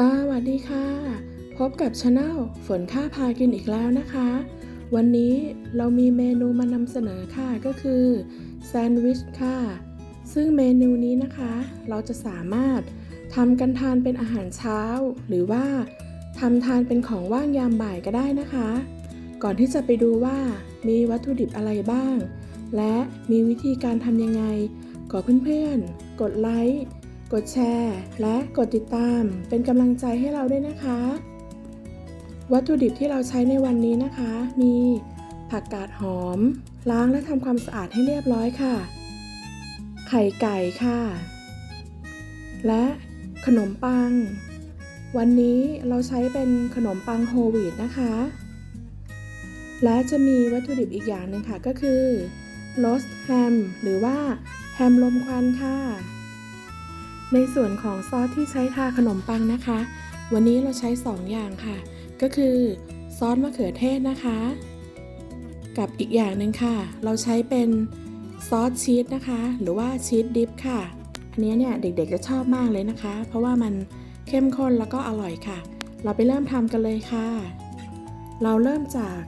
สวัสดีค่ะ พบกับช anel ฝนค่าพากินอีกแล้วนะคะ วันนี้เรามีเมนูมานำเสนอค่ะก็คือแซนด์วิชค่ะ ซึ่งเมนูนี้นะคะ เราจะสามารถทำกันทานเป็นอาหารเช้า หรือว่าทำทานเป็นของว่างยามบ่ายก็ได้นะคะ ก่อนที่จะไปดูว่ามีวัตถุดิบอะไรบ้าง และมีวิธีการทำยังไงขอเพื่อนๆ กดไลค์ กดแชร์ และกดติดตามเป็นกำลังใจให้เราด้วยนะคะ วัตถุดิบที่เราใช้ในวันนี้นะคะ มีผักกาดหอม ล้างและทำความสะอาดให้เรียบร้อยค่ะ ไข่ไก่ค่ะ และขนมปัง วันนี้เราใช้เป็นขนมปังโฮลวีตนะคะ และจะมีวัตถุดิบอีกอย่างหนึ่งค่ะก็คือโรสแฮมหรือว่าแฮมลมควันค่ะ ในส่วนของซอสที่ใช้ทาขนมปังนะคะ วันนี้เราใช้ 2 อย่างค่ะ ก็คือซอสมะเขือเทศนะคะ กับอีกอย่างหนึ่งค่ะ เราใช้เป็นซอสชีสนะคะ หรือว่าชีสดิฟค่ะ อันนี้เนี่ยเด็กๆจะชอบมากเลยนะคะ เพราะว่ามันเข้มข้นแล้วก็อร่อยค่ะ เราไปเริ่มทำกันเลยค่ะ เราเริ่มจาก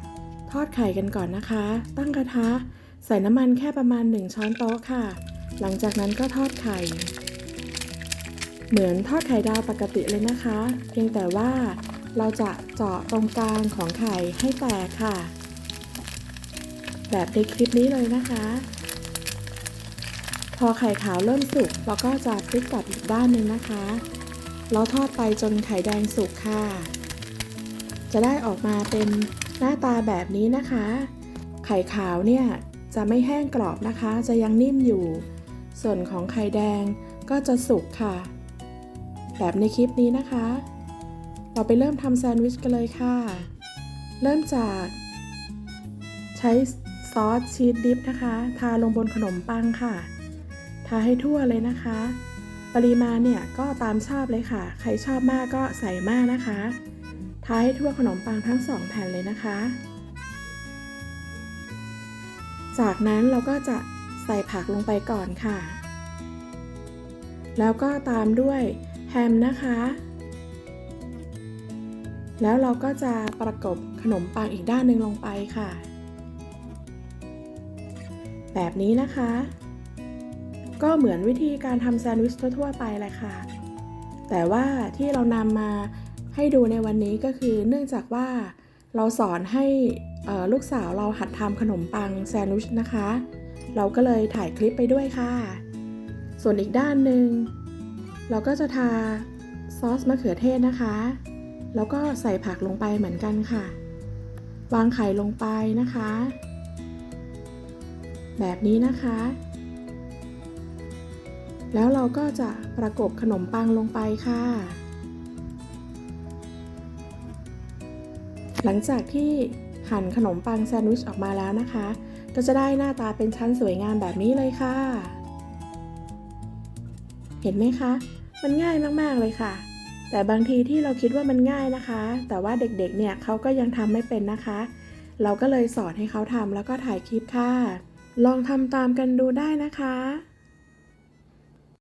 ทอดไข่กันก่อนนะคะ ตั้งกระทะ ใส่น้ำมันแค่ประมาณ 1 ช้อนโต๊ะค่ะ หลังจากนั้นก็ทอดไข่ เหมือนทอดไข่ดาวปกติเลยนะคะ เพียงแต่ว่าเราจะเจาะตรงกลางของไข่ให้แตกค่ะ แบบในคลิปนี้เลยนะคะ พอไข่ขาวเริ่มสุกเราก็จะพลิกกลับอีกด้านหนึ่งนะคะ เราทอดไปจนไข่แดงสุกค่ะ จะได้ออกมาเป็นหน้าตาแบบนี้นะคะ ไข่ขาวเนี่ยจะไม่แห้งกรอบนะคะ จะยังนิ่มอยู่ ส่วนของไข่แดงก็จะสุกค่ะ แบบในคลิปนี้นะคะ เราไปเริ่มทำแซนด์วิชกันเลยค่ะ เริ่มจากใช้ซอสชีสดิฟนะคะ ทาลงบนขนมปังค่ะ ทาให้ทั่วเลยนะคะ ปริมาณเนี่ยก็ตามชอบเลยค่ะ ใครชอบมากก็ใส่มากนะคะ ทาให้ทั่วขนมปังทั้งสองแผ่นเลยนะคะ จากนั้นเราก็จะใส่ผักลงไปก่อนค่ะ แล้วก็ตามด้วย แฮมนะคะ แล้วเราก็จะประกบขนมปังอีกด้านหนึ่งลงไปค่ะ แบบนี้นะคะ ก็เหมือนวิธีการทำแซนด์วิชทั่วๆไปแหละค่ะ แต่ว่าที่เรานำมาให้ดูในวันนี้ก็คือเนื่องจากว่าเราสอนให้ลูกสาวเราหัดทำขนมปังแซนด์วิชนะคะ เราก็เลยถ่ายคลิปไปด้วยค่ะ ส่วนอีกด้านหนึ่ง เราก็จะทาซอสมะเขือเทศนะคะ แล้วก็ใส่ผักลงไปเหมือนกันค่ะ วางไข่ลงไปนะคะ แบบนี้นะคะ แล้วเราก็จะประกบขนมปังลงไปค่ะ หลังจากที่หั่นขนมปังแซนด์วิชออกมาแล้วนะคะ ก็จะได้หน้าตาเป็นชั้นสวยงามแบบนี้เลยค่ะ เห็นไหมคะ มันง่ายมากๆเลยค่ะ แต่บางทีที่เราคิดว่ามันง่ายนะคะ แต่ว่าเด็กๆเนี่ยเขาก็ยังทำไม่เป็นนะคะ เราก็เลยสอนให้เขาทำแล้วก็ถ่ายคลิปค่ะ ลองทำตามกันดูได้นะคะ